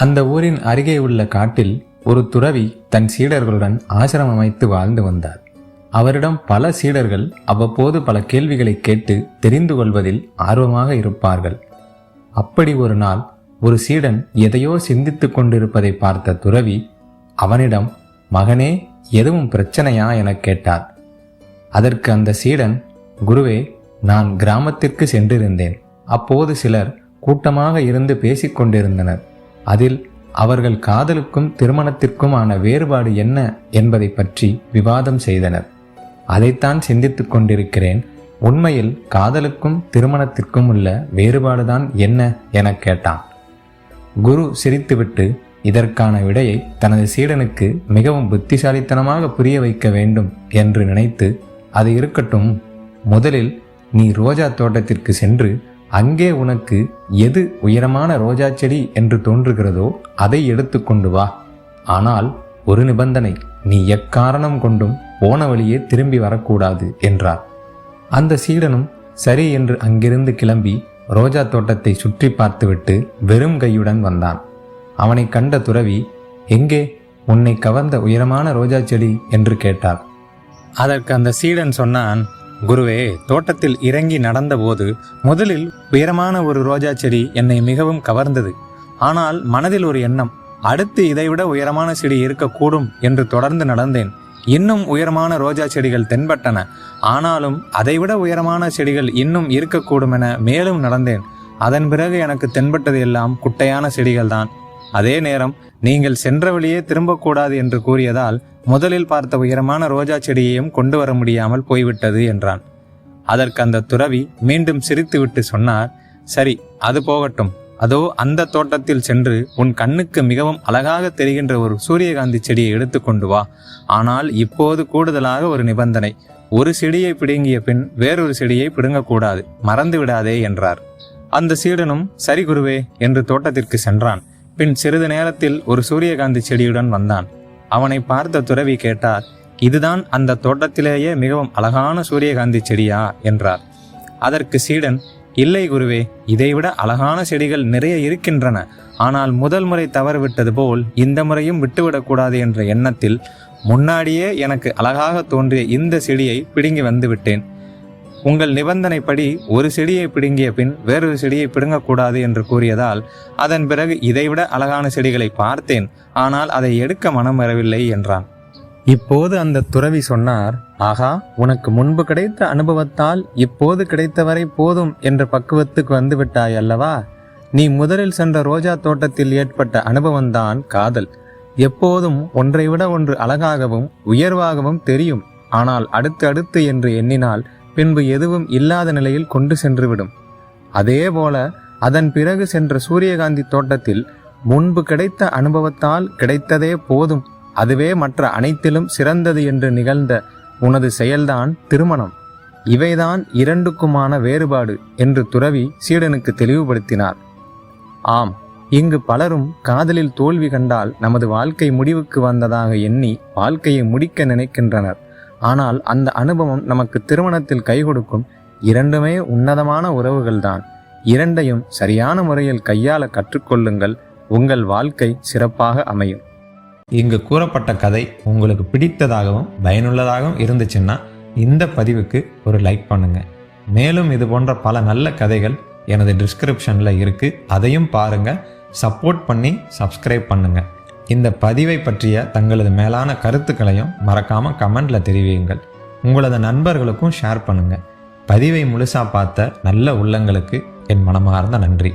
அந்த ஊரின் அருகே உள்ள காட்டில் ஒரு துறவி தன் சீடர்களுடன் ஆசிரமம் அமைத்து வாழ்ந்து வந்தார். அவரிடம் பல சீடர்கள் அவ்வப்போது பல கேள்விகளை கேட்டு தெரிந்து கொள்வதில் ஆர்வமாக இருப்பார்கள். அப்படி ஒரு நாள் ஒரு சீடன் எதையோ சிந்தித்துக் கொண்டிருப்பதை பார்த்த துறவி அவனிடம் மகனே எதுவும் பிரச்சனையா? எனக் கேட்டார். அதற்கு அந்த சீடன் குருவே நான் கிராமத்திற்கு சென்றிருந்தேன். அப்போது சிலர் கூட்டமாக இருந்து பேசிக்கொண்டிருந்தனர் அதில் அவர்கள் காதலுக்கும் திருமணத்திற்குமான வேறுபாடு என்ன என்பதை பற்றி விவாதம் செய்தனர். அதைத்தான் சிந்தித்துக் கொண்டிருக்கிறேன். உண்மையில் காதலுக்கும் திருமணத்திற்கும் உள்ள வேறுபாடுதான் என்ன என கேட்டான். குரு சிரித்துவிட்டு இதற்கான விடையை தனது சீடனுக்கு மிகவும் புத்திசாலித்தனமாக புரிய வைக்க வேண்டும் என்று நினைத்து அது இருக்கட்டும். முதலில் நீ ரோஜா தோட்டத்திற்கு சென்று அங்கே உனக்கு எது உயரமான ரோஜா செடி என்று தோன்றுகிறதோ அதை எடுத்துக்கொண்டு வா. ஆனால் ஒரு நிபந்தனை நீ எக்காரணம் கொண்டும் போன வழியே திரும்பி வரக்கூடாது என்றார். அந்த சீடனும் சரி என்று அங்கிருந்து கிளம்பி ரோஜா தோட்டத்தை சுற்றி பார்த்துவிட்டு வெறும் கையுடன் வந்தான். அவனை கண்ட துறவி எங்கே உன்னை கவர்ந்த உயரமான ரோஜா செடி? என்று கேட்டார். அதற்கு அந்த சீடன் சொன்னான் குருவே தோட்டத்தில் இறங்கி நடந்தபோது முதலில் உயரமான ஒரு ரோஜா செடி என்னை மிகவும் கவர்ந்தது. ஆனால் மனதில் ஒரு எண்ணம் அடுத்து இதைவிட உயரமான செடி இருக்கக்கூடும் என்று தொடர்ந்து நடந்தேன். இன்னும் உயரமான ரோஜா செடிகள் தென்பட்டன. ஆனாலும் அதைவிட உயரமான செடிகள் இன்னும் இருக்கக்கூடும் என மேலும் நடந்தேன். அதன் பிறகு எனக்கு தென்பட்டது எல்லாம் குட்டையான செடிகள்தான். அதே நேரம் நீங்கள் சென்ற வழியே திரும்பக்கூடாது என்று கூறியதால் முதலில் பார்த்த உயரமான ரோஜா செடியையும் கொண்டு வர முடியாமல் போய்விட்டது என்றான். அதற்கு அந்த துறவி மீண்டும் சிரித்துவிட்டு சொன்னார் சரி அது போகட்டும். அதோ அந்த தோட்டத்தில் சென்று உன் கண்ணுக்கு மிகவும் அழகாக தெரிகின்ற ஒரு சூரியகாந்தி செடியை எடுத்துக்கொண்டு வா. ஆனால் இப்போது கூடுதலாக ஒரு நிபந்தனை. ஒரு செடியை பிடுங்கிய பின் வேறொரு செடியை பிடுங்கக்கூடாது. மறந்து விடாதே என்றார். அந்த சீடனும் சரி குருவே என்று தோட்டத்திற்கு சென்றான். பின் சிறிது நேரத்தில் ஒரு சூரியகாந்தி செடியுடன் வந்தான். அவனை பார்த்த துறவி கேட்டார் இதுதான் அந்த தோட்டத்திலேயே மிகவும் அழகான சூரியகாந்தி செடியா? என்றார். அதற்கு சீடன் இல்லை குருவே இதைவிட அழகான செடிகள் நிறைய இருக்கின்றன. ஆனால் முதல் முறை தவறுவிட்டது போல் இந்த முறையும் விட்டுவிடக்கூடாது என்ற எண்ணத்தில் முன்னாடியே எனக்கு அழகாக தோன்றிய இந்த செடியை பிடுங்கி வந்துவிட்டேன் உங்கள் நிபந்தனைப்படி ஒரு செடியை பிடுங்கிய பின் வேறொரு செடியை பிடுங்கக்கூடாது என்று கூறியதால் அதன் பிறகு இதைவிட அழகான செடிகளை பார்த்தேன். ஆனால் அதை எடுக்க மனம் வரவில்லை என்றான். இப்போது அந்த துறவி சொன்னார் ஆகா உனக்கு முன்பு கிடைத்த அனுபவத்தால் இப்போது கிடைத்தவரை போதும் என்ற பக்குவத்துக்கு வந்து விட்டாய் அல்லவா? நீ முதலில் சென்ற ரோஜா தோட்டத்தில் ஏற்பட்ட அனுபவம்தான் காதல். எப்போதும் ஒன்றை விட ஒன்று அழகாகவும் உயர்வாகவும் தெரியும். ஆனால் அடுத்து அடுத்து என்று எண்ணினால் பின்பு எதுவும் இல்லாத நிலையில் கொண்டு சென்றுவிடும். அதேபோல அதன் பிறகு சென்ற சூரியகாந்தி தோட்டத்தில் முன்பு கிடைத்த அனுபவத்தால் கிடைத்ததே போதும். அதுவே மற்ற அனைத்திலும் சிறந்தது என்று நிகழ்ந்த உனது செயல்தான் திருமணம். இவைதான் இரண்டுக்குமான வேறுபாடு என்று துறவி சீடனுக்கு தெளிவுபடுத்தினார். ஆம் இங்கு பலரும் காதலில் தோல்வி கண்டால் நமது வாழ்க்கை முடிவுக்கு வந்ததாக எண்ணி வாழ்க்கையை முடிக்க நினைக்கின்றனர். ஆனால் அந்த அனுபவம் நமக்கு திருமணத்தில் கை கொடுக்கும் இரண்டுமே உன்னதமான உறவுகள்தான். இரண்டையும் சரியான முறையில் கையாள கற்றுக்கொள்ளுங்கள். உங்கள் வாழ்க்கை சிறப்பாக அமையும். இங்கு கூறப்பட்ட கதை உங்களுக்கு பிடித்ததாகவும் பயனுள்ளதாகவும் இருந்துச்சுன்னா இந்த பதிவுக்கு ஒரு லைக் பண்ணுங்க. மேலும் இது போன்ற பல நல்ல கதைகள் எனது டிஸ்கிரிப்ஷனில் இருக்குது அதையும் பாருங்கள் சப்போர்ட் பண்ணி சப்ஸ்கிரைப் பண்ணுங்கள் இந்த பதிவை பற்றிய தங்களது மேலான கருத்துக்களையும் மறக்காமல் கமெண்டில் தெரிவியுங்கள். உங்களது நண்பர்களுக்கும் ஷேர் பண்ணுங்கள் பதிவை முழுசாக பார்த்த நல்ல உள்ளங்களுக்கு என் மனமார்ந்த நன்றி.